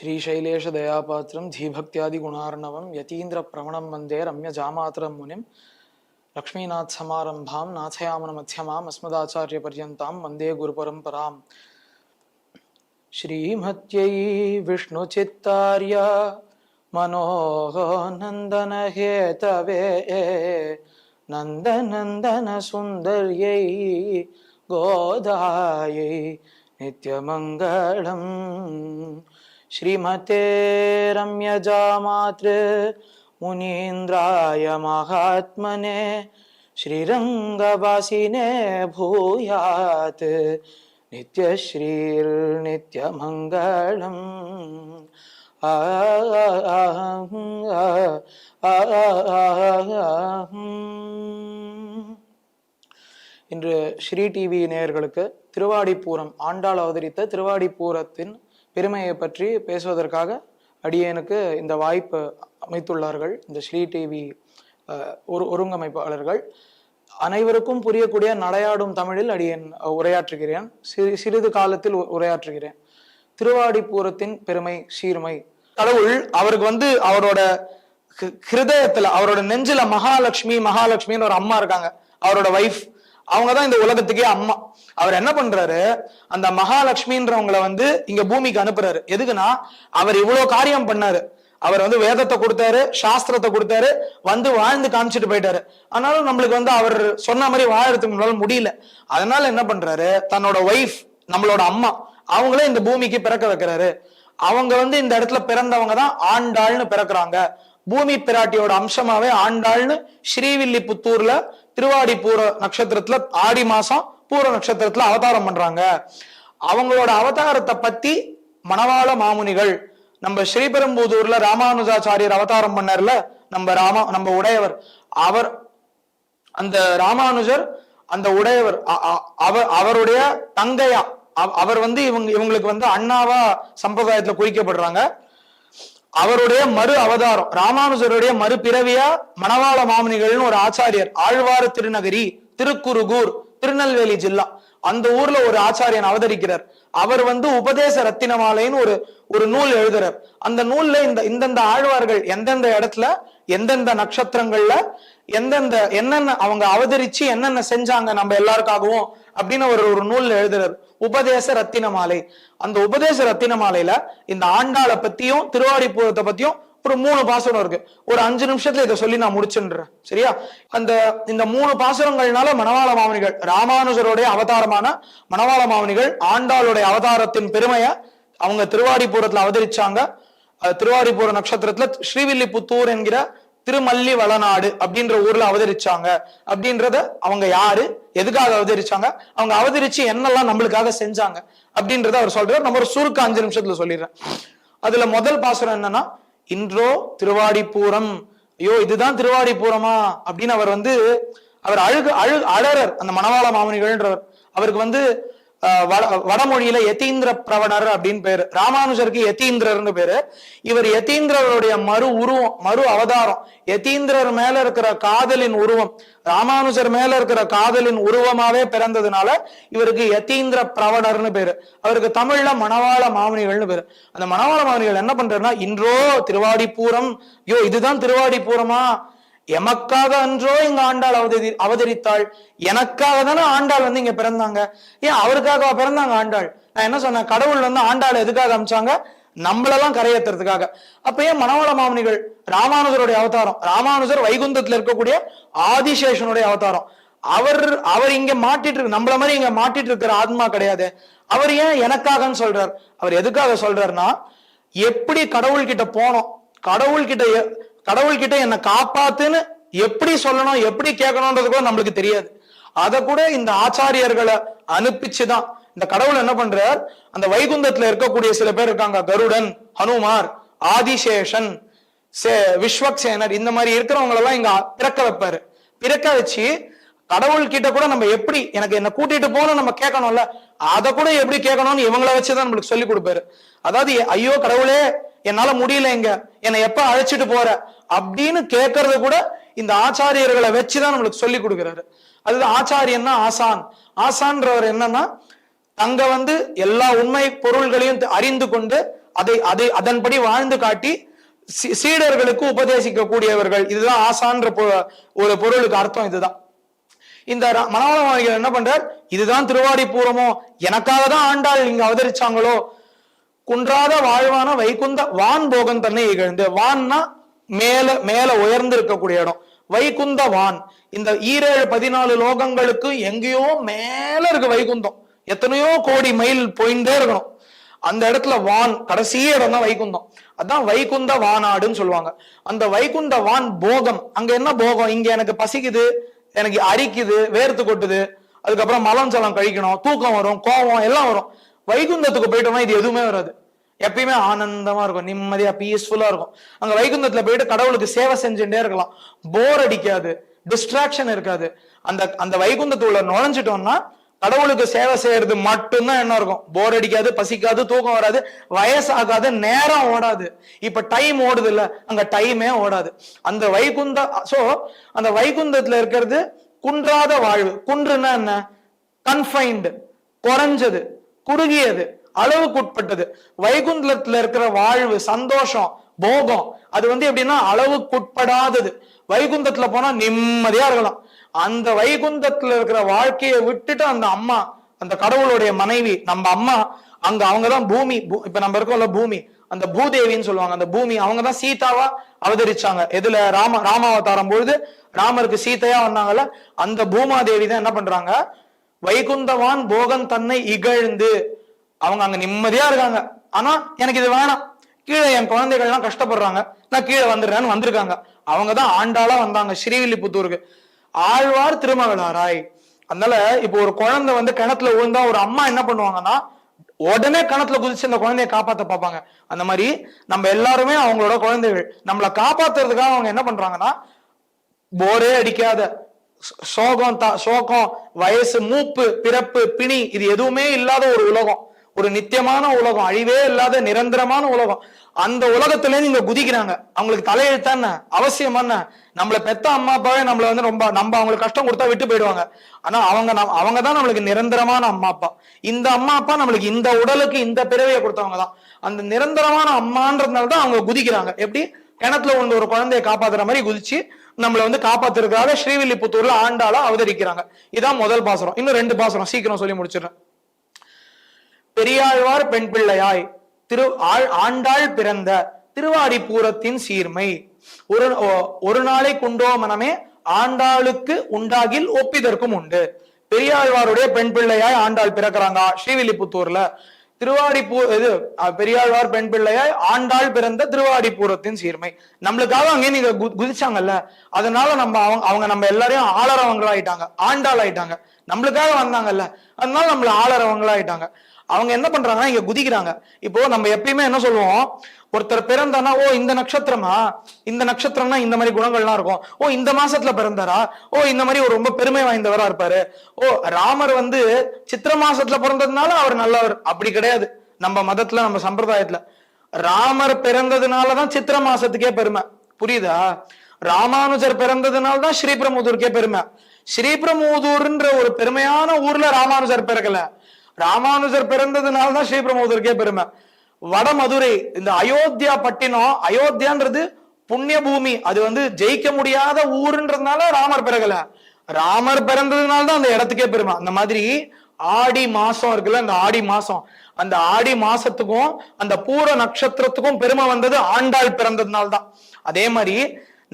श्रीशैलेशदयापात्रं धीभक्त्यादिगुणार्णवं यतीन्द्रप्रवणं वंदे रम्यजामातरं मुनिं लक्ष्मीनाथसमारम्भां नाथयामनमध्यमाम् अस्मदाचार्यपर्यन्तां वंदे गुरुपरम्पराम्। श्रीमत्यै विष्णुचित्तार्य मनोनन्दनहेतवे नन्दनन्दनसुन्दर्यै गोदायै नित्यमङ्गलम्। श्रीमते रम्यजामातृ मुनीन्द्राय महात्मने श्रीरङ्गवासिने भूयात् नित्यश्रीर्नित्यमङ्गलम् आ இன்று ஸ்ரீ டிவி நேயர்களுக்கு திருவாடிப்பூரம் ஆண்டாள் அவதரித்த திருவாடிப்பூரத்தின் பெருமையை பற்றி பேசுவதற்காக அடியேனுக்கு இந்த வாய்ப்பு அமைத்துள்ளார்கள். இந்த ஸ்ரீ டிவி ஒரு ஒருங்கமைப்பாளர்கள். அனைவருக்கும் புரியக்கூடிய நடையாடும் தமிழில் அடியேன் உரையாற்றுகிறேன். சிறு சிறிது காலத்தில் உரையாற்றுகிறேன். திருவாடிப்பூரத்தின் பெருமை சீர்மை. கடவுள் அவருக்கு வந்து அவரோட ஹிருதயத்துல அவரோட நெஞ்சில மகாலட்சுமி மகாலட்சுமின்னு ஒரு அம்மா இருக்காங்க. அவரோட வைஃப் அவங்க தான் இந்த உலகத்துக்கே அம்மா. அவர் என்ன பண்றாரு? அந்த மகாலட்சுமின்றவங்களை வந்து இங்க பூமிக்கு அனுப்புறாரு. எதுக்குன்னா அவர் இவ்வளவு காரியம் பண்ணாரு. அவர் வந்து வேதத்தை கொடுத்தாரு சாஸ்திரத்தை கொடுத்தாரு வந்து வாழ்ந்து காமிச்சிட்டு போயிட்டாரு. ஆனாலும் நம்மளுக்கு வந்து அவர் சொன்ன மாதிரி வாழறதுக்கு நம்மளால முடியல. அதனால என்ன பண்றாரு? தன்னோட ஒய்ஃப் நம்மளோட அம்மா அவங்களே இந்த பூமிக்கு பிறக்க வைக்கிறாரு. அவங்க வந்து இந்த இடத்துல பிறந்தவங்க தான் ஆண்டாள்னு பிறக்குறாங்க. பூமி பிராட்டியோட அம்சமாவே ஆண்டாள்னு ஸ்ரீவில்லிபுத்தூர்ல திருவாடி பூர நட்சத்திரத்துல ஆடி மாசம் பூர நட்சத்திரத்துல அவதாரம் பண்றாங்க. அவங்களோட அவதாரத்தை பத்தி மணவாள மாமுனிகள் நம்ம ஸ்ரீபெரும்புதூர்ல ராமானுஜாச்சாரியர் அவதாரம் பண்ணார்ல நம்ம ராமா நம்ம உடையவர். அவர் அந்த ராமானுஜர் அந்த உடையவர் அ- அவர் அவருடைய தங்கையா அவ- அவர் வந்து இவங்க இவங்களுக்கு வந்து அண்ணாவா சம்பிரதாயத்துல குறிக்கப்படுறாங்க. அவருடைய மறு அவதாரம் ராமானுஜருடைய மறுபிறவியா மணவாள மாமுனிகள்னு ஒரு ஆச்சாரியர் ஆழ்வார் திருநகரி திருக்குறுகூர் திருநெல்வேலி ஜில்லா. அந்த ஊர்ல ஒரு ஆச்சாரியன் அவதரிக்கிறார். அவர் வந்து உபதேச ரத்தினமாலைன்னு ஒரு ஒரு நூல் எழுதுறார். அந்த நூல்ல இந்த இந்தந்த ஆழ்வார்கள் எந்தெந்த இடத்துல எந்தெந்த நட்சத்திரங்கள்ல எந்தெந்த என்னென்ன அவங்க அவதரிச்சு என்னென்ன செஞ்சாங்க நம்ம எல்லாருக்காகவும் அப்படின்னு ஒரு ஒரு நூல் எழுதுறார். உபதேச ரத்தின மாலை. அந்த உபதேச ரத்தின மாலையில இந்த ஆண்டாளை பத்தியும் திருவாடிப்பூரத்தை பத்தியும் ஒரு மூணு பாசுரம் இருக்கு. ஒரு அஞ்சு நிமிஷத்துல இதை சொல்லி நான் முடிச்சுன்றேன் சரியா? அந்த இந்த மூணு பாசுரங்கள்னால மணவாள மாமனிகள் ராமானுஜருடைய அவதாரமான மணவாள மாமனிகள் ஆண்டாளுடைய அவதாரத்தின் பெருமையை அவங்க திருவாடிபுரத்துல அவதரிச்சாங்க. அஹ் திருவாடிபுர நட்சத்திரத்துல ஸ்ரீவில்லிபுத்தூர் என்கிற திருமல்லி வளநாடு அப்படின்ற ஊர்ல அவதரிச்சாங்க. அப்படின்றத அவங்க யாரு? எதுக்காக அவதரிச்சாங்க? அவங்க அவதரிச்சு என்னெல்லாம் நம்மளுக்காக செஞ்சாங்க? அப்படின்றத அவர் சொல்றாரு. நம்ம ஒரு சுருக்க அஞ்சு நிமிஷத்துல சொல்லிடுறேன். அதுல முதல் பாசுரம் என்னன்னா இன்றோ திருவாடிப்பூரம். ஐயோ இதுதான் திருவாடிப்பூரமா? அப்படின்னு அவர் வந்து அவர் அழுகு அழு அழறர். அந்த மணவாள மாமனிகள்ன்றவர். அவருக்கு வந்து வடமொழியில யதீந்திர பிரவணர் அப்படின்னு பேரு. ராமானுஜருக்கு யதீந்திரர்னு பேரு. இவர் யதீந்திரருடைய மறு உருவம் மறு அவதாரம். யதீந்திரர் மேல இருக்கிற காதலின் உருவம் ராமானுஜர் மேல இருக்கிற காதலின் உருவமாவே பிறந்ததுனால இவருக்கு யதீந்திர பிரவணர்னு பேரு. அவருக்கு தமிழ்ல மணவாள மாமணிகள்னு பேரு. அந்த மணவாள மாமணிகள் என்ன பண்றாருன்னா இன்றோ திருவாடிப்பூரம் ஐயோ இதுதான் திருவாடிப்பூரமா? எமக்காக அன்றோ இங்க ஆண்டாள் அவதரி அவதரித்தாள். எனக்காக தானே ஆண்டாள் வந்து இங்க பிறந்தாங்க. ஏன் அவருக்காக பிறந்தாங்க ஆண்டாள்? நான் என்ன சொன்னேன்? கடவுள் வந்து ஆண்டாள் எதுக்காக அமிச்சாங்க? நம்மளெல்லாம் கரையேத்துறதுக்காக. அப்ப ஏன் மனவள மாமனிகள் ராமானுஜருடைய அவதாரம் ராமானுஜர் வைகுந்தத்துல இருக்கக்கூடிய ஆதிசேஷனுடைய அவதாரம். அவர் அவர் இங்க மாட்டிட்டு இருக்கு நம்மள மாதிரி இங்க மாட்டிட்டு இருக்கிற ஆத்மா கிடையாது. அவர் ஏன் எனக்காகன்னு சொல்றார்? அவர் எதுக்காக சொல்றாருன்னா எப்படி கடவுள் கிட்ட போனோம் கடவுள் கடவுள்கிட்ட என்னை காப்பாத்துன்னு எப்படி சொல்லணும் எப்படி கேட்கணும்ன்றது கூட நம்மளுக்கு தெரியாது. அதை கூட இந்த ஆச்சாரியர்களை அனுப்பிச்சுதான். இந்த கடவுள் என்ன பண்றார்? அந்த வைகுந்தத்துல இருக்கக்கூடிய சில பேர் இருக்காங்க. கருடன் ஹனுமார் ஆதிசேஷன் சே- விஸ்வக்சேனர் இந்த மாதிரி இருக்கிறவங்களெல்லாம் இங்க பிறக்க வைப்பாரு. பிறக்க வச்சு கடவுள் கிட்ட கூட நம்ம எப்படி எனக்கு என்ன கூட்டிட்டு போகணும் நம்ம கேட்கணும்ல அதை கூட எப்படி கேட்கணும்னு இவங்கள வச்சுதான் நம்மளுக்கு சொல்லி கொடுப்பாரு. அதாவது ஐயோ கடவுளே என்னால முடியல இங்க. என்னை எப்ப அழைச்சிட்டு போற? அப்படின்னு கேட்கறது கூட இந்த ஆச்சாரியர்களை வச்சுதான் நம்மளுக்கு சொல்லி கொடுக்குறாரு. அதுதான் ஆச்சாரியன்னா ஆசான். ஆசான்றவர் என்னன்னா அங்க வந்து எல்லா உண்மை பொருள்களையும் அறிந்து கொண்டு அதை அதை அதன்படி வாழ்ந்து காட்டி சீ- சீடர்களுக்கு உபதேசிக்க கூடியவர்கள் இதுதான் ஆசான்ற பொ- ஒரு பொருளுக்கு அர்த்தம் இதுதான். இந்த ர- என்ன பண்றார்? இதுதான் திருவாடி பூரமோ எனக்காக தான் ஆண்டாள் இங்க அவதரிச்சாங்களோ குன்றாத வாழ்வான வைகுந்த வான் போகன் தன்னை இகழ்ந்து வான்னா மேல மேல உயர்ந்து இருக்கக்கூடிய இடம். வைகுந்த வான். இந்த ஈரேழு பதினாலு லோகங்களுக்கு எங்கேயோ மேல இருக்கு வைகுந்தம். எத்தனையோ கோடி மைல் போயிட்டே இருக்கணும். அந்த இடத்துல வான் கடைசி இடம் தான் வைகுந்தம். அதான் வைகுந்த வானாடுன்னு சொல்லுவாங்க. அந்த வைகுந்த வான் போகம். அங்க என்ன போகம்? இங்க எனக்கு பசிக்குது எனக்கு அரிக்குது வேர்த்து கொட்டுது. அதுக்கப்புறம் மலம் சலம் கழிக்கணும் தூக்கம் வரும் கோவம் எல்லாம் வரும். வைகுந்தத்துக்கு போயிட்டோம்னா இது எதுவுமே வராது. எப்பயுமே ஆனந்தமா இருக்கும் நிம்மதியா பீஸ்ஃபுல்லா இருக்கும். அங்க வைகுந்தத்துல போயிட்டு கடவுளுக்கு சேவை செஞ்சுட்டே இருக்கலாம். போர் அடிக்காது டிஸ்ட்ராக்ஷன் இருக்காது. அந்த அந்த வைகுந்தத்துக்குள்ள நுழைஞ்சிட்டோம்னா கடவுளுக்கு சேவை செய்யறது மட்டும்தான் என்ன இருக்கும்? போர் அடிக்காது பசிக்காது தூக்கம் வராது வயசாகாது நேரம் ஓடாது. இப்ப டைம் ஓடுது இல்ல அங்க டைமே ஓடாது. அந்த வைகுந்த சோ அந்த வைகுந்தத்துல இருக்கிறது குன்றாத வாழ்வு. குன்றுன்னா என்ன? கன்ஃபைன்டு குறைஞ்சது. குறுகியது அளவுக்குட்பட்டது. வைகுந்தத்துல இருக்கிற வாழ்வு சந்தோஷம் போகம் அது வந்து எப்படின்னா அளவுக்குட்படாதது. வைகுந்தத்துல போனா நிம்மதியா இருக்கலாம். அந்த வைகுந்தத்துல இருக்கிற வாழ்க்கையை விட்டுட்டு அந்த அம்மா அந்த கடவுளுடைய மனைவி நம்ம அம்மா அங்க அவங்கதான் பூமி பூ- இப்ப நம்ம இருக்கோம்ல பூமி அந்த பூதேவின்னு சொல்லுவாங்க. அந்த பூமி அவங்கதான் சீதாவா அவதரிச்சாங்க. எதுல? ராம ராமாவதாரம் பொழுது ராமருக்கு சீதையா வந்தாங்கல்ல அந்த பூமாதேவி தான் என்ன பண்றாங்க? வைகுந்தவான் போகன் தன்னை இகழ்ந்து அவங்க அங்க நிம்மதியா இருக்காங்க. ஆனா எனக்கு இது வேணாம். கீழே என் குழந்தைகள்லாம் கஷ்டப்படுறாங்க. நான் கீழே வந்துடுறேன்னு வந்திருக்காங்க. அவங்க தான் ஆண்டாளா வந்தாங்க ஸ்ரீவில்லிபுத்தூருக்கு. ஆழ்வார் திருமகளாராய். அதனால இப்போ ஒரு குழந்தை வந்து கிணத்துல விழுந்தா ஒரு அம்மா என்ன பண்ணுவாங்கன்னா உடனே கிணத்துல குதிச்சு அந்த குழந்தைய காப்பாத்த பார்ப்பாங்க. அந்த மாதிரி நம்ம எல்லாருமே அவங்களோட குழந்தைகள். நம்மளை காப்பாத்துறதுக்காக அவங்க என்ன பண்றாங்கன்னா போரே அடிக்காத சோகம் தான் சோகம் வயசு மூப்பு பிறப்பு பிணி இது எதுவுமே இல்லாத ஒரு உலகம். ஒரு நித்தியமான உலகம் அழிவே இல்லாத நிரந்தரமான உலகம். அந்த உலகத்துல இங்க குதிக்கிறாங்க. அவங்களுக்கு தலையெழுத்தான அவசியம் என்ன? நம்மள பெத்த அம்மா அப்பாவே நம்மள வந்து ரொம்ப நம்ம அவங்களுக்கு கஷ்டம் கொடுத்தா விட்டு போயிடுவாங்க. ஆனா அவங்க நம்- அவங்க தான் நம்மளுக்கு நிரந்தரமான அம்மா அப்பா. இந்த அம்மா அப்பா நம்மளுக்கு இந்த உடலுக்கு இந்த பிறவியை கொடுத்தவங்க தான். அந்த நிரந்தரமான அம்மான்றதுனால தான் அவங்க குதிக்கிறாங்க. எப்படி? கிணத்துல விழுந்த ஒரு குழந்தையை காப்பாத்துற மாதிரி குதிச்சு நம்மளை வந்து காப்பாத்துறதுக்காக ஸ்ரீவில்லிபுத்தூர்ல ஆண்டாளா அவதரிக்கிறாங்க. இதான் முதல் பாசுரம். இன்னும் ரெண்டு பாசுரம். சீக்கிரம் சொல்லி முடிச்சிடுறேன். பெரியாழ்வார் பெண் பிள்ளையாய் திரு ஆண்டாள் பிறந்த திருவாடிப்பூரத்தின் சீர்மை. ஒரு ஓ- ஒரு நாளை குண்டோ மனமே ஆண்டாளுக்கு உண்டாகில் ஒப்பிதற்கும் உண்டு. பெரியாழ்வாருடைய பெண் பிள்ளையாய் ஆண்டாள் பிறக்கிறாங்க. ஸ்ரீவில்லிபுத்தூர்ல திருவாடிப்பூ இது பெரியாழ்வார் பெண் பிள்ளையாய் ஆண்டாள் பிறந்த திருவாடிப்பூரத்தின் சீர்மை. நம்மளுக்காக அங்கே நீங்க கு- குதிச்சாங்கல்ல. அதனால நம்ம அவங்க அவங்க நம்ம எல்லாரையும் ஆளறவங்களா ஆயிட்டாங்க ஆண்டாள் ஆயிட்டாங்க நம்மளுக்காக வந்தாங்கல்ல. அதனால நம்மள ஆளறவங்களா ஆயிட்டாங்க அவங்க என்ன பண்றாங்கன்னா இங்க குதிக்கிறாங்க. இப்போ நம்ம எப்பயுமே என்ன சொல்லுவோம்? ஒருத்தர் பிறந்தானா ஓ இந்த நட்சத்திரமா? இந்த நட்சத்திரம்னா இந்த மாதிரி குணங்கள்லாம் இருக்கும். ஓ இந்த மாசத்துல பிறந்தாரா? ஓ இந்த மாதிரி ஒரு ரொம்ப பெருமை வாய்ந்தவரா இருப்பாரு. ஓ ராமர் வந்து சித்திர மாசத்துல பிறந்ததுனால அவர் நல்லவர். அப்படி கிடையாது. நம்ம மதத்துல நம்ம சம்பிரதாயத்துல. ராமர் பிறந்ததுனாலதான் சித்திர மாசத்துக்கே பெருமை. புரியுதா? ராமானுஜர் பிறந்ததுனால தான் ஸ்ரீபிரமுதூருக்கே பெருமை. ஸ்ரீபிரமுதூர்ன்ற ஒரு பெருமையான ஊர்ல ராமானுஜர் பிறக்கல. ராமானுஜர் பிறந்ததுனால தான் ஸ்ரீபெரும்புதூருக்கே பெருமை. வடமதுரை இந்த அயோத்தியா பட்டினம் அயோத்தியான்றது புண்ணிய பூமி அது வந்து ஜெயிக்க முடியாத ஊருன்றதுனால ராமர் பிறகல ராமர் பிறந்ததுனால தான் அந்த இடத்துக்கே பெருமை. அந்த மாதிரி ஆடி மாசம் இருக்குல்ல அந்த ஆடி மாசம். அந்த ஆடி மாசத்துக்கும் அந்த பூர நட்சத்திரத்துக்கும் பெருமை வந்தது ஆண்டாள் பிறந்ததுனால தான் அதே மாதிரி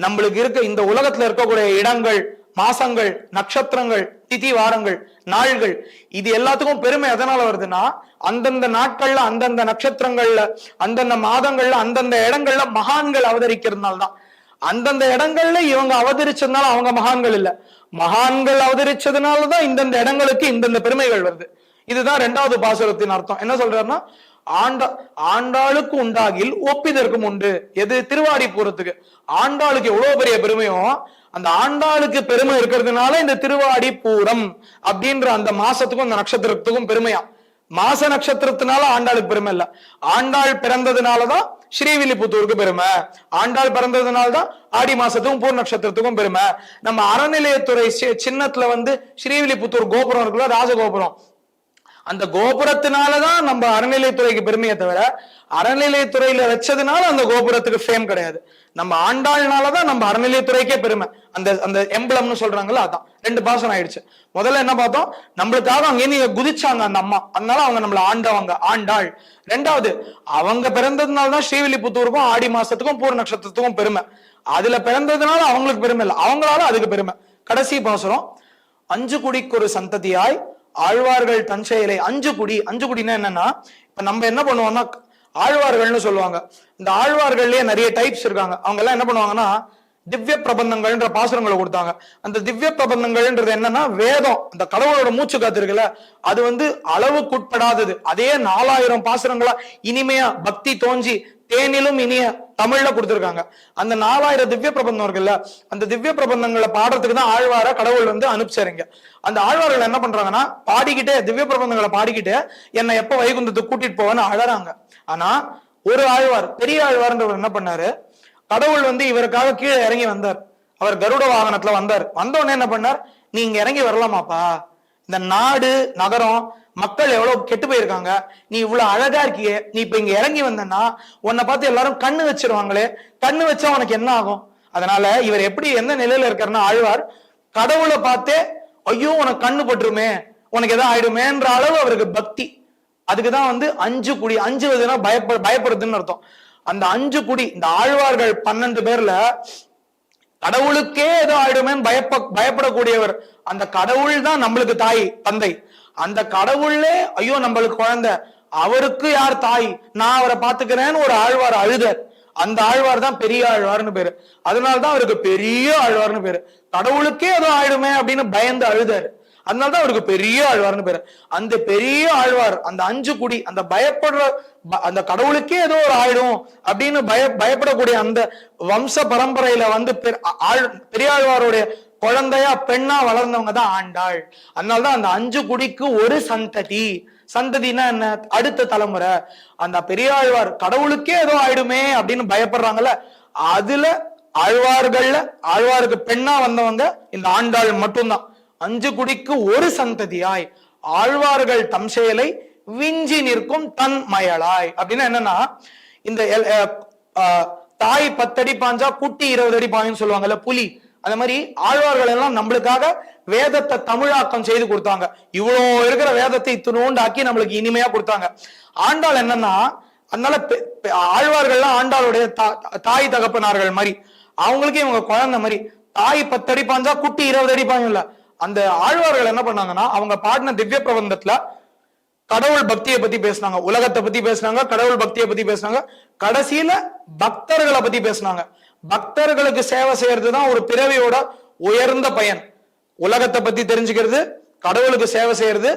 நம்மளுக்கு இருக்க இந்த உலகத்துல இருக்கக்கூடிய இடங்கள் மாசங்கள் நட்சத்திரங்கள் திதி வாரங்கள் நாள்கள் இது எல்லாத்துக்கும் பெருமை எதனால வருதுன்னா அந்தந்த நாட்கள்ல அந்தந்த நட்சத்திரங்கள்ல அந்தந்த மாதங்கள்ல அந்தந்த இடங்கள்ல மகான்கள் அவதரிக்கிறதுனால தான் அந்தந்த இடங்கள்ல இவங்க அவதரிச்சதுனால அவங்க மகான்கள் இல்ல. மகான்கள் அவதரிச்சதுனாலதான் இந்தந்த இடங்களுக்கு இந்தந்த பெருமைகள் வருது. இதுதான் ரெண்டாவது பாசுரத்தின் அர்த்தம். என்ன சொல்றாருன்னா ஆண்டா ஆண்டாளுக்கு உண்டாகில் ஒப்பிதற்கும் உண்டு. எது? திருவாடிபுரத்துக்கு ஆண்டாளுக்கு எவ்வளவு பெரிய பெருமையும் அந்த ஆண்டாளுக்கு பெருமை இருக்கிறதுனால இந்த திருவாடி பூரம் அப்படின்ற அந்த மாசத்துக்கும் அந்த நட்சத்திரத்துக்கும் பெருமையா? மாச நட்சத்திரத்தினால ஆண்டாளுக்கு பெருமை இல்ல. ஆண்டாள் பிறந்ததுனாலதான் ஸ்ரீவில்லிபுத்தூருக்கு பெருமை. ஆண்டாள் பிறந்ததுனாலதான் ஆடி மாசத்துக்கும் பூர் நட்சத்திரத்துக்கும் பெருமை. நம்ம அறநிலையத்துறை சி- சின்னத்துல வந்து ஸ்ரீவில்லிபுத்தூர் கோபுரம் இருக்குல்ல ராஜகோபுரம். அந்த கோபுரத்தினாலதான் நம்ம அறநிலையத்துறைக்கு பெருமையை தவிர அறநிலையத்துறையில வச்சதுனால அந்த கோபுரத்துக்கு ஃபேம் கிடையாது. நம்ம ஆண்டாள்னாலதான் நம்ம அறநிலையத்துறைக்கே பெருமை. அந்த அந்த எம்பளம்னு சொல்றாங்கல்ல அதான். ரெண்டு பாசனம் ஆயிடுச்சு. முதல்ல என்ன பார்த்தோம்? நம்மளுக்காக அவங்க இருந்து குதிச்சாங்க அந்த அம்மா. அதனால அவங்க நம்மள ஆண்டவங்க ஆண்டாள். ரெண்டாவது அவங்க பிறந்ததுனால தான் ஸ்ரீவில்லிபுத்தூருக்கும் ஆடி மாசத்துக்கும் பூர நட்சத்திரத்துக்கும் பெருமை. அதுல பிறந்ததுனால அவங்களுக்கு பெருமை இல்லை. அவங்களால அதுக்கு பெருமை. கடைசி பாசுரம் அஞ்சு குடிக்கு ஒரு சந்ததியாய் ஆழ்வார்கள் தன் செயலை அஞ்சு குடி அஞ்சு குடின்னா என்னன்னா இப்ப நம்ம என்ன பண்ணுவோம்னா ஆழ்வார்கள்னு சொல்லுவாங்க. இந்த ஆழ்வார்கள்லயே நிறைய டைப்ஸ் இருக்காங்க. அவங்க எல்லாம் என்ன பண்ணுவாங்கன்னா திவ்ய பிரபந்தங்கள்ன்ற பாசுரங்களை கொடுத்தாங்க. அந்த திவ்ய பிரபந்தங்கள்ன்றது என்னன்னா வேதம். அந்த கடவுளோட மூச்சு காத்து இருக்குல்ல அது வந்து அளவுக்குட்படாதது. அதே நாலாயிரம் பாசுரங்களா இனிமையா பக்தி தோஞ்சி தேனிலும் இனிய தமிழ்ல கொடுத்திருக்காங்க. அந்த நாலாயிரம் திவ்ய பிரபந்தம் இருக்குல்ல அந்த திவ்ய பிரபந்தங்களை பாடுறதுக்கு தான் ஆழ்வார கடவுள் வந்து அனுப்பிச்சாருங்க. அந்த ஆழ்வார்கள் என்ன பண்றாங்கன்னா பாடிக்கிட்டே திவ்ய பிரபந்தங்களை பாடிக்கிட்டே என்னை எப்ப வைகுந்தத்துக்கு கூட்டிட்டு போவேன்னு அழறாங்க. ஆனா ஒரு ஆழ்வார் பெரிய ஆழ்வார்ன்றவர் என்ன பண்ணாரு? கடவுள் வந்து இவருக்காக கீழே இறங்கி வந்தார். அவர் கருட வாகனத்துல வந்தார். வந்த உடனே என்ன பண்ணார்? நீங்க இறங்கி வரலாமாப்பா? இந்த நாடு நகரம் மக்கள் எவ்வளவு கெட்டு போயிருக்காங்க. நீ இவ்வளவு அழகா இருக்கியே. நீ இப்ப இங்க இறங்கி வந்தன்னா உன்னை பார்த்து எல்லாரும் கண்ணு வச்சிருவாங்களே. கண்ணு வச்சா உனக்கு என்ன ஆகும்? அதனால இவர் எப்படி எந்த நிலையில இருக்காருன்னா ஆழ்வார் கடவுளை பார்த்தே ஐயோ உனக்கு கண்ணு பட்டுருமே. உனக்கு எதாவது ஆயிடுமேன்ற அளவு அவருக்கு பக்தி. அதுக்குதான் வந்து அஞ்சு குடி அஞ்சு வதுனா பயப்ப பயப்படுதுன்னு அர்த்தம். அந்த அஞ்சு குடி இந்த ஆழ்வார்கள் பன்னெண்டு பேர்ல கடவுளுக்கே ஏதோ ஆயிடுமேன்னு பயப்ப பயப்படக்கூடியவர். அந்த கடவுள் தான் நம்மளுக்கு தாய் தந்தை. அந்த கடவுளே ஐயோ நம்மளுக்கு குழந்தை. அவருக்கு யார் தாய்? நான் அவரை பாத்துக்கிறேன்னு ஒரு ஆழ்வார் அழுதர். அந்த ஆழ்வார் தான் பெரிய ஆழ்வார்னு பேரு. அதனாலதான் அவருக்கு பெரிய ஆழ்வார்னு பேரு. கடவுளுக்கே ஏதோ ஆயிடுமே அப்படின்னு பயந்து அழுதாரு. அதனாலதான் அவருக்கு பெரிய ஆழ்வார்னு பேரு. அந்த பெரிய ஆழ்வார் அந்த அஞ்சு குடி அந்த பயப்படுற அந்த கடவுளுக்கே ஏதோ ஒரு ஆயிடும் அப்படின்னு பய பயப்படக்கூடிய அந்த வம்ச பரம்பரையில வந்து பெ- ஆழ் பெரியாழ்வாருடைய குழந்தையா பெண்ணா வளர்ந்தவங்க தான் ஆண்டாள். அதனாலதான் அந்த அஞ்சு குடிக்கு ஒரு சந்ததி. சந்ததினா என்ன? அடுத்த தலைமுறை. அந்த பெரியாழ்வார் கடவுளுக்கே ஏதோ ஆயிடுமே அப்படின்னு பயப்படுறாங்கல்ல அதுல ஆழ்வார்கள்ல ஆழ்வாருக்கு பெண்ணா வந்தவங்க இந்த ஆண்டாள் மட்டும்தான். அஞ்சு குடிக்கு ஒரு சந்ததியாய் ஆழ்வார்கள் தம் செயலை விஞ்சி நிற்கும் தன் மயலாய் அப்படின்னா என்னன்னா இந்த எல்- அஹ் ஆஹ் தாய் பத்தடி பாஞ்சா குட்டி இருபது அடி பாயின்னு சொல்லுவாங்கல்ல புலி. அந்த மாதிரி ஆழ்வார்கள் எல்லாம் நம்மளுக்காக வேதத்தை தமிழாக்கம் செய்து கொடுத்தாங்க. இவ்வளோ இருக்கிற வேதத்தை துணுண்டாக்கி நம்மளுக்கு இனிமையா கொடுத்தாங்க. ஆண்டாள் என்னன்னா அதனால பெ- ஆழ்வார்கள்லாம் ஆண்டாளுடைய தா- தாய் தகப்பனார்கள் மாதிரி அவங்களுக்கு இவங்க குழந்தை மாதிரி தாய் பத்து அடி பாஞ்சா குட்டி இருபது அடி பாயும்ல. அந்த ஆழ்வார்கள் என்ன பண்ணாங்கன்னா அவங்க பாடின திவ்ய பிரபந்தத்துல கடவுள் பக்தியை பத்தி பேசினாங்க. உலகத்தை பத்தி பேசினாங்க கடவுள் பக்தியை பத்தி பேசினாங்க. கடைசியில பக்தர்களை பத்தி பேசினாங்க. பக்தர்களுக்கு சேவை செய்யறது தான் ஒரு பிறவியோட உயர்ந்த பயன். உலகத்தை பத்தி தெரிஞ்சுக்கிறது கடவுளுக்கு சேவை செய்யறது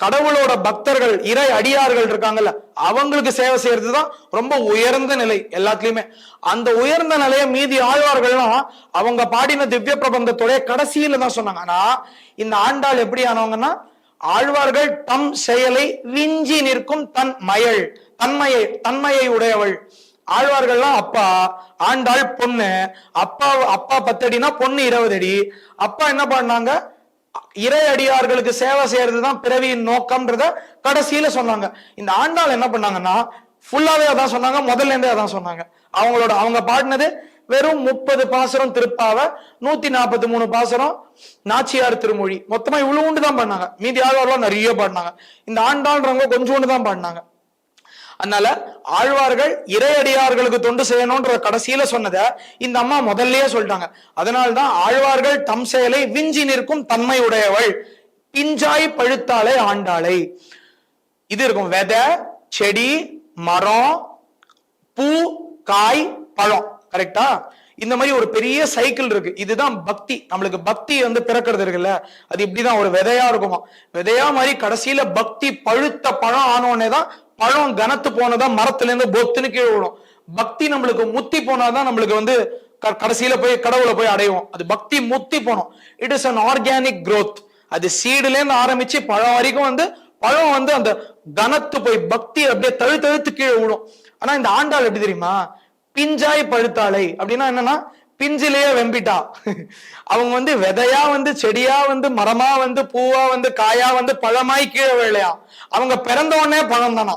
கடவுளோட பக்தர்கள் இறை அடியார்கள் இருக்காங்கல்ல அவங்களுக்கு சேவை செய்யறது தான் ரொம்ப உயர்ந்த நிலை எல்லாத்துலயுமே. அந்த உயர்ந்த நிலையை மீதி ஆழ்வார்கள்லாம் அவங்க பாடின திவ்ய பிரபந்தத்துடைய கடைசியில தான் சொன்னாங்க. ஆனா இந்த ஆண்டாள் எப்படி ஆனவங்கன்னா ஆழ்வார்கள் தம் செயலை விஞ்சி நிற்கும் தன் மயள் தன்மையை தன்மையை உடையவள். ஆழ்வார்கள்லாம் அப்பா ஆண்டாள் பொண்ணு. அப்பா அப்பா பத்தடினா பொண்ணு இருபது அடி. அப்பா என்ன பண்ணாங்க? இறை அடியார்களுக்கு சேவை செய்யறதுதான் பிறவியின் நோக்கம்ன்றத கடைசியில சொன்னாங்க. இந்த ஆண்டாள் என்ன பண்ணாங்கன்னா ஃபுல்லாவே அதான் சொன்னாங்க முதல்ல இருந்தே அதான் சொன்னாங்க. அவங்களோட அவங்க பாடினது வெறும் முப்பது பாசரம் திருப்பாவ நூத்தி நாற்பத்தி மூணு பாசரம் நாச்சியார் திருமொழி. மொத்தமா இவ்வளவுண்டு தான் பண்ணாங்க. மீதி ஆழ்வார்லாம் நிறைய பாடினாங்க. இந்த ஆண்டாள்ன்றவங்க கொஞ்சோண்டு தான் பாடினாங்க. அதனால ஆழ்வார்கள் இறையடியார்களுக்கு தொண்டு செய்யணும்ன்ற கடைசியில சொன்னதை இந்த அம்மா முதல்லயே சொல்லிட்டாங்க. அதனால்தான் ஆழ்வார்கள் தம் செயலை விஞ்சி நிற்கும் தன்மை உடையவள் பிஞ்சாய் பழுத்தாளை ஆண்டாளை. இது இருக்கும் விதை செடி மரம் பூ காய் பழம். கரெக்டா இந்த மாதிரி ஒரு பெரிய சைக்கிள் இருக்கு. இதுதான் பக்தி. நம்மளுக்கு பக்தி வந்து பிறக்கிறது இருக்குல்ல? அது இப்படிதான் ஒரு விதையா இருக்குமா? விதையா மாதிரி கடைசியில பக்தி பழுத்த பழம் ஆனோடனே தான் பழம் கனத்து போனதான் மரத்துல இருந்து பொத்துன்னு கீழே விடும் பக்தி நம்மளுக்கு முத்தி போனாதான் நம்மளுக்கு வந்து க- கடைசியில போய் கடவுளை போய் அடைவோம். அது பக்தி முத்தி போனோம். It is an organic growth அது சீடுல இருந்து ஆரம்பிச்சு பழம் வரைக்கும் வந்து பழம் வந்து அந்த கனத்து போய் பக்தி அப்படியே தழு தழுத்து கீழே விடும் ஆனா இந்த ஆண்டாள் எப்படி தெரியுமா? பிஞ்சாய் பழுத்தாளை அப்படின்னா என்னன்னா பிஞ்சிலேயே வெம்பிட்டா. அவங்க வந்து விதையா வந்து செடியா வந்து மரமா வந்து பூவா வந்து காயா வந்து பழமாய் கீழே விழையா அவங்க பிறந்த உடனே பழம் தானா?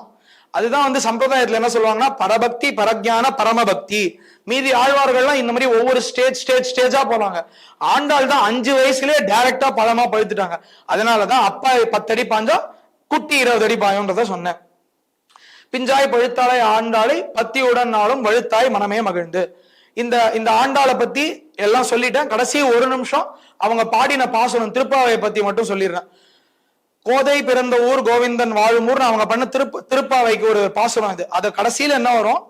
அதுதான் வந்து சம்பிரதாயத்துல என்ன சொல்லுவாங்கன்னா பரபக்தி பரஜான பரமபக்தி. மீதி ஆழ்வார்கள்லாம் இந்த மாதிரி ஒவ்வொரு ஸ்டேஜ் ஸ்டேஜ் ஸ்டேஜா போனாங்க. ஆண்டாள் தான் அஞ்சு வயசுலயே டைரக்டா பழமா பழுத்துட்டாங்க. அதனாலதான் அப்பா பத்தடி பாஞ்சா குட்டி இருபது அடி பாயம்ன்றத சொன்னேன். பிஞ்சாய் பழுத்தாளை ஆண்டாளை பத்தியுடன் நாளும் வழுத்தாய் மனமே மகிழ்ந்து. இந்த இந்த ஆண்டாளை பத்தி எல்லாம் சொல்லிட்டேன். கடைசி ஒரு நிமிஷம் அவங்க பாடின பாசனம் திருப்பாவையை பத்தி மட்டும் சொல்லிடுறேன். கோதை பிறந்த ஊர் கோவிந்தன் வாழும் ஊர்னு அவங்க பண்ண திருப்ப திருப்பாவைக்கு ஒரு பாசனம் இது. அது கடைசியில என்ன வரும்?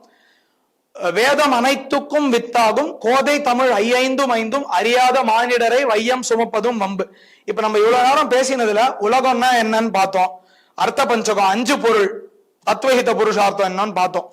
வேதம் அனைத்துக்கும் வித்தாகும். கோதை தமிழ் ஐயைந்தும் ஐந்தும் அறியாத மானிடரை வையம் சுமப்பதும் வம்பு. இப்ப நம்ம இவ்வளவு நேரம் பேசினதுல உலகம்னா என்னன்னு பார்த்தோம். அர்த்த பஞ்சகம் அஞ்சு பொருள். தத்வஹித புருஷார்த்தம் என்னன்னு பார்த்தோம்.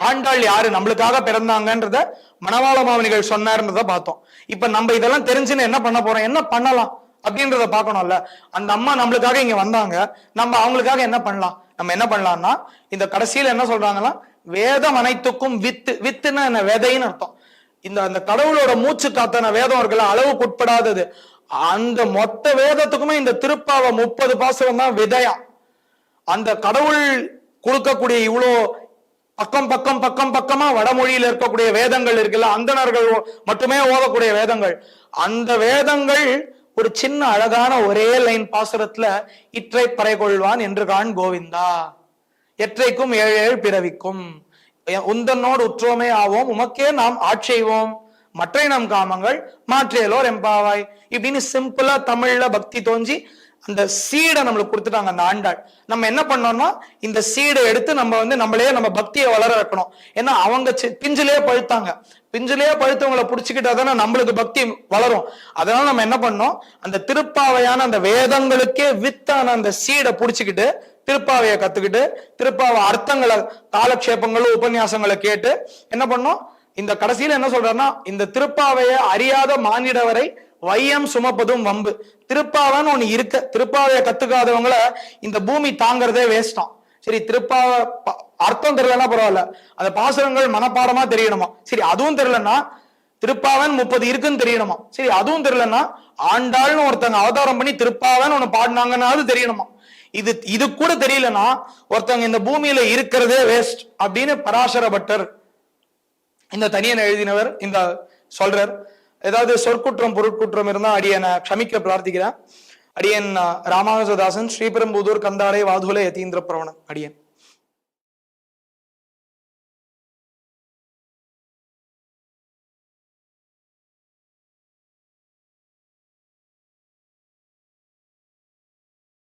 ஆண்டாள் யாரு? நம்மளுக்காக பிறந்தாங்கன்றத மணவாள மாமனிகள் சொன்னார்ன்றத பார்த்தோம். இப்ப நம்ம இதெல்லாம் தெரிஞ்சுன்னு என்ன பண்ண போறோம்? என்ன பண்ணலாம்? அப்படின்றத பார்க்கணும்ல. அந்த அம்மா நம்மளுக்காக இங்க வந்தாங்க. நம்ம அவங்களுக்காக என்ன பண்ணலாம்? நம்ம என்ன பண்ணலாம்னா இந்த கடைசியில என்ன சொல்றாங்கன்னா வேதம் அனைத்துக்கும் வித்து. வித்துன்னா என்ன? விதைன்னு அர்த்தம். இந்த அந்த கடவுளோட மூச்சு காத்தன வேதம் இருக்குல்ல அளவுக்கு உட்படாதது. அந்த மொத்த வேதத்துக்குமே இந்த திருப்பாவை முப்பது பாசுரம் தான் விதையா. அந்த கடவுள் கொடுக்கக்கூடிய இவ்வளோ பக்கம் பக்கம் பக்கம் பக்கமா வடமொழியில் இருக்கக்கூடிய வேதங்கள் இருக்குல்ல அந்தணர்கள் மட்டுமே ஓதக்கூடிய வேதங்கள். அந்த வேதங்கள் ஒரு சின்ன அழகான ஒரே லைன் பாசுரத்துல இற்றை பறை கொள்வான் என்று காண் கோவிந்தா. எற்றைக்கும் ஏழு ஏழு பிறவிக்கும். உந்தனோடு உற்றோமே ஆவோம் உமக்கே நாம் ஆட்செய்வோம் மற்றை நம் காமங்கள் மாற்றியலோர் எம்பாவாய். இப்படின்னு சிம்பிளா தமிழ்ல பக்தி தோஞ்சி அந்த சீடை நம்மளுக்கு கொடுத்துட்டாங்க அந்த ஆண்டாள். நம்ம என்ன பண்ணோம்னா இந்த சீடை எடுத்து நம்ம வந்து நம்மளே நம்ம பக்தியை வளர வைக்கணும். ஏன்னா அவங்க சி- பிஞ்சிலேயே பழுத்தாங்க. பிஞ்சிலேயே பழுத்தவங்களை பிடிச்சிக்கிட்டா தானே நம்மளுக்கு பக்தி வளரும். அதனால நம்ம என்ன பண்ணோம் அந்த திருப்பாவையான அந்த வேதங்களுக்கே வித்தான அந்த சீடை பிடிச்சிக்கிட்டு திருப்பாவையை கத்துக்கிட்டு திருப்பாவை அர்த்தங்களை காலக்ஷேபங்களும் உபன்யாசங்களை கேட்டு என்ன பண்ணோம் இந்த கடைசியில என்ன சொல்றாருன்னா இந்த திருப்பாவையை அறியாத மானிடவரை வையம் சுமப்பதும் வம்பு. திருப்பாவைன்னு ஒண்ணு இருக்க. திருப்பாவையை கத்துக்காதவங்கள இந்த பூமி தாங்கறதே வேஸ்டாம் சரி திருப்பாவை ப- அர்த்தம் தெரியலன்னா பரவாயில்ல. அந்த பாசுரங்கள் மனப்பாடமா தெரியணுமா? சரி அதுவும் தெரியலன்னா திருப்பாவன் முப்பது இருக்குன்னு தெரியணுமா? சரி அதுவும் தெரியலன்னா ஆண்டாள்னு ஒருத்தங்க அவதாரம் பண்ணி திருப்பாவன் ஒன்னு பாடினாங்கன்னாவது தெரியணுமா? இது இது கூட தெரியலன்னா ஒருத்தவங்க இந்த பூமியில இருக்கிறதே வேஸ்ட் அப்படின்னு பராசர பட்டர் இந்த தனியன் எழுதினவர் இந்த சொல்றார். ஏதாவது சொற்குற்றம் பொருட்குற்றம் இருந்தா அடியனை க்ஷமிக்க பிரார்த்திக்கிறேன். அடியன் ராமானுஜதாசன் ஸ்ரீபெரும்புதூர் கந்தாரை வாதுல யதீந்திர பிரவணன் அடியன்.